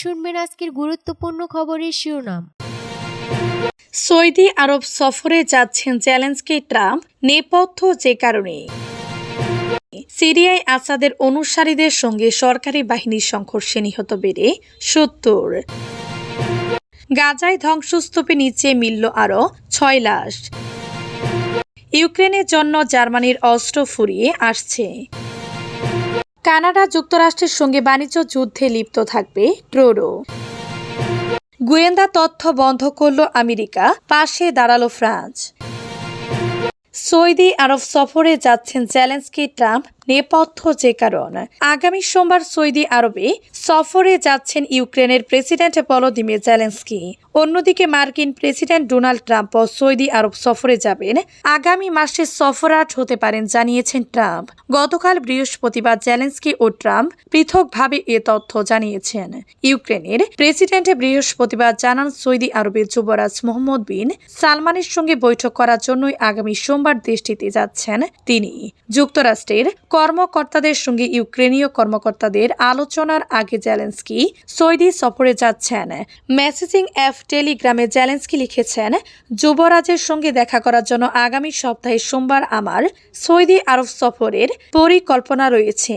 শুনবেন আজকের গুরুত্বপূর্ণ খবরের শিরোনাম। সৌদি আরব সফরে যাচ্ছেন চ্যালেঞ্জকে ট্রাম্প, নেপথ্য যে কারণে। সিরিয়ায় আসাদের অনুসারীদের সঙ্গে সরকারি বাহিনীর সংঘর্ষে নিহত বেড়ে সত্তর। গাজায় ধ্বংসস্তূপে নিচে মিলল আরও ছয় লাশ। ইউক্রেনের জন্য জার্মানির অস্ত্র ফুরিয়ে আসছে। কানাডা যুক্তরাষ্ট্রের সঙ্গে বাণিজ্য যুদ্ধে লিপ্ত থাকবে ট্রোডো। গোয়েন্দা তথ্য বন্ধ করল আমেরিকা, পাশে দাঁড়াল ফ্রান্স। সৌদি আরব সফরে যাচ্ছেন চ্যালেঞ্জকে ট্রাম্প নেপথ্য যে কারণ। আগামী সোমবার সৌদি আরবে সফরে যাচ্ছেন ইউক্রেনের প্রেসিডেন্ট ভলোদিমির জেলেন্সকি। অন্যদিকে মার্কিন প্রেসিডেন্ট ডোনাল্ড ট্রাম্পও সৌদি আরব সফরে যাবেন। আগামী মাসে সফরাট হতে পারেন জানিয়েছেন ট্রাম্প। গতকাল বৃহস্পতিবার জেলেন্সকি ও ট্রাম্প পৃথকভাবে এ তথ্য জানিয়েছেন। ইউক্রেনের প্রেসিডেন্ট বৃহস্পতিবার জানান, সৌদি আরবের যুবরাজ মোহাম্মদ বিন সালমানের সঙ্গে বৈঠক করার জন্যই আগামী সোমবার দেশটিতে যাচ্ছেন তিনি। যুক্তরাষ্ট্রের কর্মকর্তাদের সঙ্গে ইউক্রেনীয় কর্মকর্তাদের আলোচনার আগে জেলেন্সকি সৌদি সফরে যাচ্ছেন। মেসেজিং অ্যাপ টেলিগ্রামে জেলেন্সকি লিখেছেন, যুবরাজের সঙ্গে দেখা করার জন্য আগামী সপ্তাহে সোমবার আমার সৌদি আরব সফরের পরিকল্পনা রয়েছে।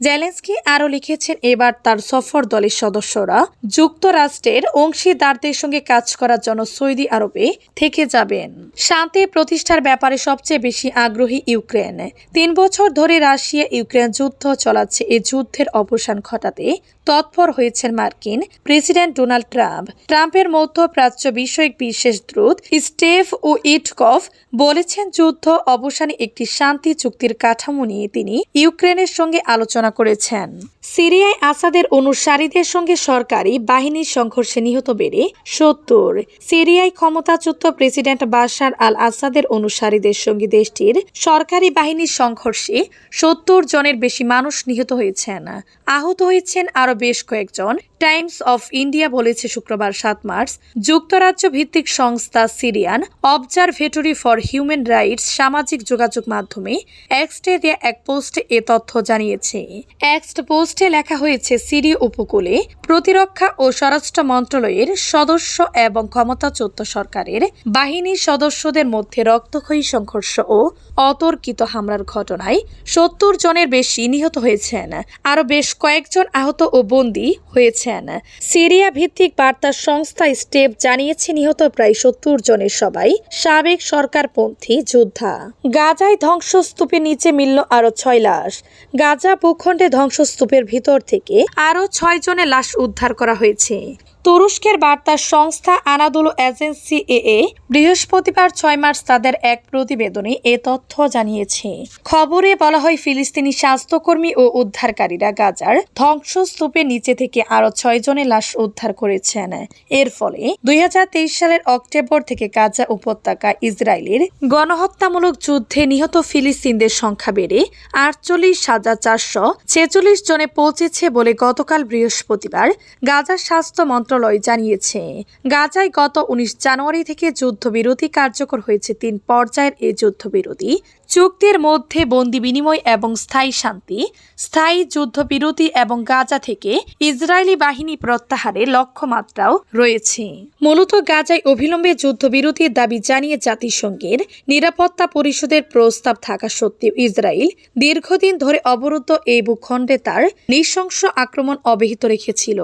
জেলেন্সকি আরও লিখেছেন, এবার তার সফর দলের সদস্যরা যুক্তরাষ্ট্রের অংশীদারদের সঙ্গে কাজ করার জন্য সৌদি আরবে থেকে যাবেন। শান্তি প্রতিষ্ঠার ব্যাপারে সবচেয়ে বেশি আগ্রহী ইউক্রেন। তিন বছর ধরে রাশিয়া ইউক্রেন যুদ্ধ চলাচ্ছে। এই যুদ্ধের অবসান ঘটাতে তৎপর হয়েছেন মার্কিন প্রেসিডেন্ট ডোনাল্ড ট্রাম্প। ট্রাম্পের মধ্যপ্রাচ্য বিষয়ক বিশেষ দূত স্টেফ ও ইটকফ বলেছেন, যুদ্ধ অবসানে একটি শান্তি চুক্তির কাঠামো নিয়ে তিনি ইউক্রেনের সঙ্গে আলোচনা করেছেন। সিরিয়ায় আসাদের অনুসারীদের সঙ্গে সরকারি বাহিনীর সংঘর্ষে নিহত বেড়ে সত্তর। সিরিয়ায় ক্ষমতাচ্যুত প্রেসিডেন্ট বাশার আল আসাদের অনুসারীদের সঙ্গে দেশটির সরকারি বাহিনীর সংঘর্ষে সত্তর জনের বেশি মানুষ নিহত হয়েছেন। আহত হয়েছেন আরও বেশ কয়েকজন। টাইমস অফ ইন্ডিয়া বলেছে শুক্রবার সাত মার্চ যুক্তরাজ্য ভিত্তিক সংস্থা Syrian observatory for human rights সামাজিক যোগাযোগ মাধ্যমে এক্সটে দেয়া এক পোস্টে এ তথ্য জানিয়েছে। এক্সট পোস্টে লেখা হয়েছে, সিরিয় উপকূলে প্রতিরক্ষা ও স্বরাষ্ট্র মন্ত্রণালয়ের সদস্য এবং ক্ষমতাচ্যুত সরকারের বাহিনীর সদস্যদের মধ্যে রক্তক্ষয়ী সংঘর্ষ ও অতর্কিত হামলার ঘটনায় সত্তর জনের বেশি নিহত হয়েছেন। আরও বেশ কয়েকজন আহত ও বন্দী হয়েছেন। সিরিয়া ভিত্তিক বার্তা সংস্থা স্টেপ জানিয়েছে, নিহত প্রায় সত্তর জনের সবাই সাবেক সরকারপন্থী যোদ্ধা। গাজায় ধ্বংসস্তূপের নিচে মিলল আরও ছয় লাশ। গাজা ভূখণ্ডে ধ্বংসস্তূপের ভিতর থেকে আরও ছয় জনের লাশ উদ্ধার করা হয়েছে। তুরস্কের বার্তা সংস্থা আনাদুলো এজেন্সি এ বৃহস্পতিবার ছয় মার্চ তাদের এক প্রতিবেদনে এ তথ্য জানিয়েছে। খবরে বলা হয়, ফিলিস্তিনি স্বাস্থ্যকর্মী ও উদ্ধারকারীরা গাজার ধ্বংসস্তূপের নিচে থেকে আরও ছয় জনের লাশ উদ্ধার করেছেন। এর ফলে দুই হাজার তেইশ সালের অক্টোবর থেকে গাজা উপত্যকা ইসরায়েলের গণহত্যামূলক যুদ্ধে নিহত ফিলিস্তিনদের সংখ্যা বেড়ে আটচল্লিশ হাজার চারশো ছেচল্লিশ জনে পৌঁছেছে বলে গতকাল বৃহস্পতিবার গাজার স্বাস্থ্য মন্ত্রণালয় জানিয়েছে গাজায় গত উনিশ জানুয়ারি থেকে যুদ্ধবিরতি কার্যকর হয়েছে তিন পর্যায়ের এই যুদ্ধবিরতি। চুক্তির মধ্যে বন্দি বিনিময় এবং স্থায়ী শান্তি, স্থায়ী যুদ্ধবিরতি এবং গাজা থেকে ইসরায়েলি বাহিনী প্রত্যাহারের লক্ষ্যমাত্রাও রয়েছে। মূলত গাজায় অবিলম্বে যুদ্ধবিরতির দাবি জানিয়ে জাতিসংঘের নিরাপত্তা পরিষদের প্রস্তাব থাকা সত্ত্বেও ইসরায়েল দীর্ঘদিন ধরে অবরুদ্ধ এই ভূখণ্ডে তার নৃশংস আক্রমণ অব্যাহত রেখেছিল।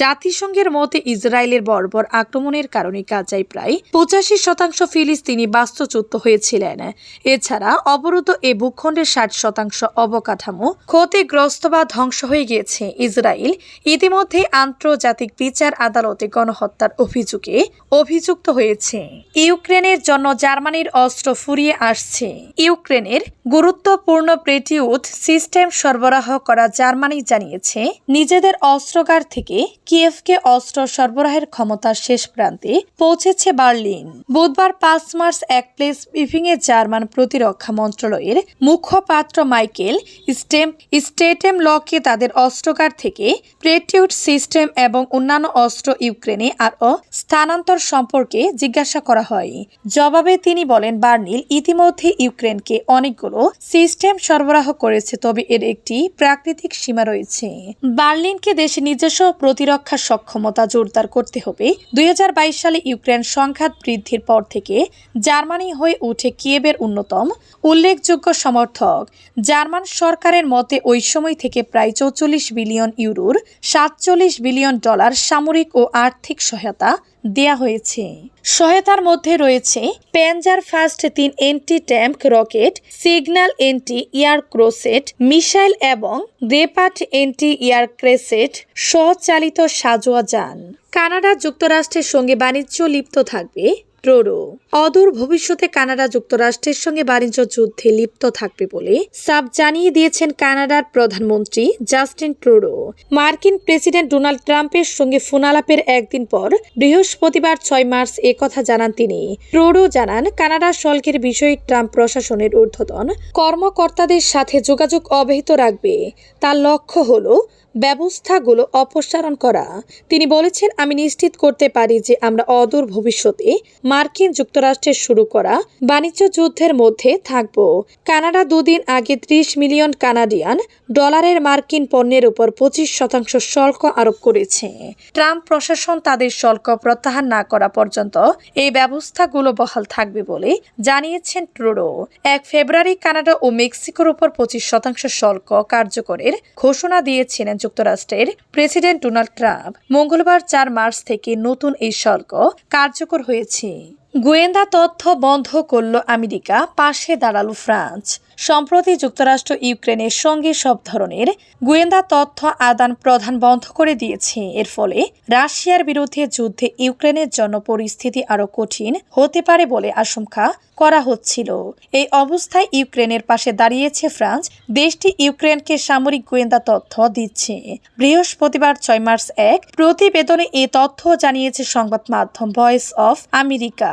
জাতিসংঘের মতে ইসরায়েলের বর্বর আক্রমণের কারণে গাজায় প্রায় পঁচাশি শতাংশ ফিলিস্তিনি বাস্তুচ্যুত হয়েছিলেন। এছাড়া অবরুদ্ধ এ ভূখণ্ডের ষাট শতাংশ অবকাঠামো ক্ষতিগ্রস্ত বা ধ্বংস হয়ে গিয়েছে। ইসরায়েল ইতিমধ্যে আন্তর্জাতিক বিচার আদালতে গণহত্যার অভিযোগে অভিযুক্ত হয়েছে। ইউক্রেনের জন্য জার্মানির অস্ত্র ফুরিয়ে আসছে। ইউক্রেনের গুরুত্বপূর্ণ প্রেটিউড সিস্টেম সরবরাহ করা জার্মানি জানিয়েছে, নিজেদের অস্ত্রগার থেকে কিয়েভকে অস্ত্র সরবরাহের ক্ষমতার শেষ প্রান্তে পৌঁছেছে বার্লিন। বুধবার পাঁচ মার্চ এক প্লেস ব্রিফিংয়ে জার্মান প্রতিরক্ষা প্রতিরক্ষা মন্ত্রণালয়ের মুখপাত্র মাইকেল স্টেম স্টেটেম লকে তাদের অস্ত্রাগার থেকে প্রেটিউট সিস্টেম এবং অন্যান্য অস্ত্র ইউক্রেনে আরও স্থানান্তর সম্পর্কে জিজ্ঞাসা করা হয়। জবাবে তিনি বলেন, বার্নিল ইতিমধ্যে ইউক্রেনকে অনেকগুলো সিস্টেম সরবরাহ করেছে, তবে এর একটি প্রাকৃতিক সীমা রয়েছে। বার্লিনকে দেশে নিজস্ব প্রতিরক্ষা সক্ষমতা জোরদার করতে হবে। দুই হাজার বাইশ সালে ইউক্রেন সংঘাত বৃদ্ধির পর থেকে জার্মানি হয়ে উঠে কিয়েবের অন্যতম উল্লেখযোগ্য সমর্থক। জার্মান সরকারের মতে ওই সময় থেকে প্রায় চৌচল্লিশ বিলিয়ন ইউরোর সাতচল্লিশ বিলিয়ন ডলার সামরিক ও আর্থিক সহায়তা দেয়া হয়েছে। সহায়তার মধ্যে রয়েছে প্যাঞ্জার ফার্স্ট তিন anti tank rocket signal anti air crochet missile এবং গ্রেপাট এন্টি ইয়ার ক্রেসেট স্বচালিত সাজোয়া যান। কানাডা যুক্তরাষ্ট্রের সঙ্গে বাণিজ্য লিপ্ত থাকবে ট্রোডো অদূর ভবিষ্যতে কানাডা যুক্তরাষ্ট্রের সঙ্গে বাণিজ্য যুদ্ধে লিপ্ত থাকবে বলে সাব জানিয়ে দিয়েছেন কানাডার প্রধানমন্ত্রী জাস্টিন ট্রুডো। মার্কিন প্রেসিডেন্ট ডোনাল্ড ট্রাম্পের সঙ্গে ফোনালাপের একদিন পর বৃহস্পতিবার ছয় মার্চ কথা জানান তিনি। ট্রুডো জানান, কানাডা শুল্কের বিষয়ে ট্রাম্প প্রশাসনের ঊর্ধ্বতন কর্মকর্তাদের সাথে যোগাযোগ অব্যাহত রাখবে। তার লক্ষ্য হলো ব্যবস্থাগুলো অপসারণ করা। তিনি বলেছেন, আমি নিশ্চিত করতে পারি যে আমরা অদূর ভবিষ্যতে মার্কিন যুক্তরাষ্ট্রের শুরু করা বাণিজ্য যুদ্ধের মধ্যে থাকব। কানাডা দুদিন আগে ত্রিশ মিলিয়ন কানাডিয়ান ডলারের মার্কিন পণ্যের উপর পঁচিশ শতাংশ শুল্ক আরোপ করেছে। ট্রাম্প প্রশাসন তাদের শুল্ক প্রত্যাহার না করা পর্যন্ত এই ব্যবস্থাগুলো বহাল থাকবে বলে জানিয়েছেন ট্রুডো। এক ফেব্রুয়ারি কানাডা ও মেক্সিকোর উপর পঁচিশ শতাংশ শুল্ক কার্যকরের ঘোষণা দিয়েছিলেন যুক্তরাষ্ট্রের প্রেসিডেন্ট ডোনাল্ড ট্রাম্প মঙ্গলবার চার মার্চ থেকে নতুন এই শুল্ক কার্যকর হয়েছে। গোয়েন্দা তথ্য বন্ধ করল আমেরিকা, পাশে দাঁড়াল ফ্রান্স। সম্প্রতি যুক্তরাষ্ট্র ইউক্রেনের সঙ্গে সব ধরনের গোয়েন্দা তথ্য আদান প্রদান বন্ধ করে দিয়েছে। এর ফলে রাশিয়ার বিরুদ্ধে যুদ্ধে ইউক্রেনের জন্য পরিস্থিতি আরও কঠিন হতে পারে বলে আশঙ্কা করা হচ্ছিল। এই অবস্থায় ইউক্রেনের পাশে দাঁড়িয়েছে ফ্রান্স। দেশটি ইউক্রেনকে সামরিক গোয়েন্দা তথ্য দিচ্ছে। বৃহস্পতিবার ছয় মার্চ এক প্রতিবেদনে এ তথ্য জানিয়েছে সংবাদ মাধ্যম ভয়েস অফ আমেরিকা।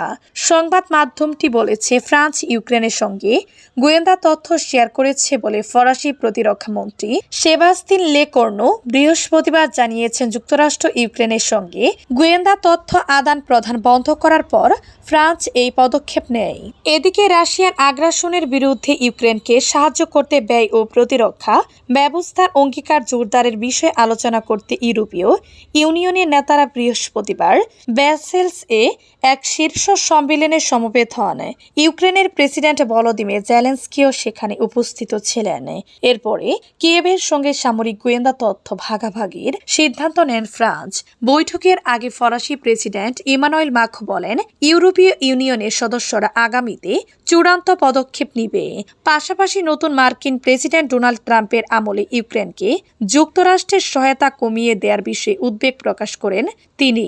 সংবাদ মাধ্যমটি বলেছে, ফ্রান্স ইউক্রেনের সঙ্গে গোয়েন্দা তথ্য শেয়ার করেছে বলে ফরাসি প্রতিরক্ষা মন্ত্রী সেবাস্তিন লেকর্ন বৃহস্পতিবার জানিয়েছেন যুক্তরাষ্ট্র ইউক্রেনের সঙ্গে গোয়েন্দা তথ্য আদান প্রদান বন্ধ করার পর ফ্রান্স এই পদক্ষেপ নেয়। এদিকে রাশিয়ার আগ্রাসনের বিরুদ্ধে ইউক্রেনকে সাহায্য করতে ব্যয় ও প্রতিরক্ষা ব্যবস্থার অঙ্গীকার জোরদারের বিষয়ে আলোচনা করতে ইউরোপীয় ইউনিয়নের নেতারা বৃহস্পতিবার ব্যাসেলস এ এক শীর্ষ সম্মেলনে সমবেত হন। ইউক্রেনের প্রেসিডেন্ট ভলোদিমির জেলেন্সকিও সেখানে উপস্থিত ছিলেন। এরপরে কিয়েভের সঙ্গে সামরিক গোয়েন্দা তথ্য ভাগাভাগির সিদ্ধান্ত নেন ফ্রান্স। বৈঠকের আগে ফরাসি প্রেসিডেন্ট ইমানুয়েল মাখো বলেন, ইউরোপীয় ইউনিয়নের সদস্যরা আগামীতে চূড়ান্ত পদক্ষেপ নিবে। পাশাপাশি নতুন মার্কিন প্রেসিডেন্ট ডোনাল্ড ট্রাম্পের আমলে ইউক্রেনকে যুক্তরাষ্ট্রের সহায়তা কমিয়ে দেওয়ার বিষয়ে উদ্বেগ প্রকাশ করেন তিনি।